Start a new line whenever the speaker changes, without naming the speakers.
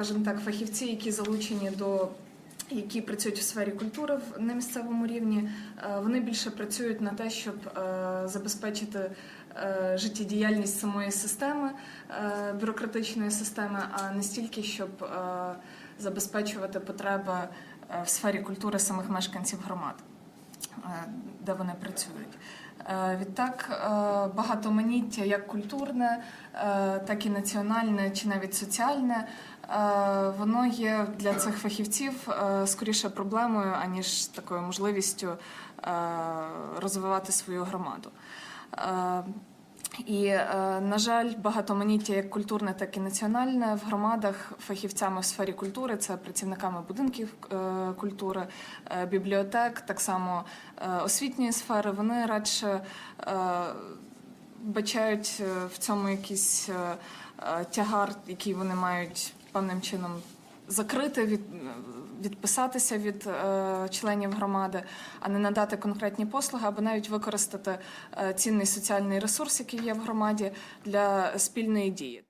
скажімо так, фахівці, які залучені до які працюють в сфері культури на місцевому рівні, е, вони більше працюють на те, щоб е, забезпечити е, життєдіяльність самої системи, бюрократичної системи, а не стільки, щоб забезпечувати потреби в сфері культури самих мешканців громад, де вони працюють. Е, Відтак, е, багатоманіття як культурне, е, так і національне чи навіть соціальне, воно є для цих фахівців скоріше проблемою, аніж такою можливістю розвивати свою громаду. І, е, на жаль, багатоманіття як культурне, так і національне в громадах фахівцями в сфері культури це працівниками будинків е, культури, е, бібліотек, так само освітньої сфери. Вони радше бачають в цьому якийсь тягар, який вони мають певним чином закрити, від, відписатися від е, членів громади, а не надати конкретні послуги, або навіть використати е, цінний соціальний ресурс, який є в громаді, для спільної дії.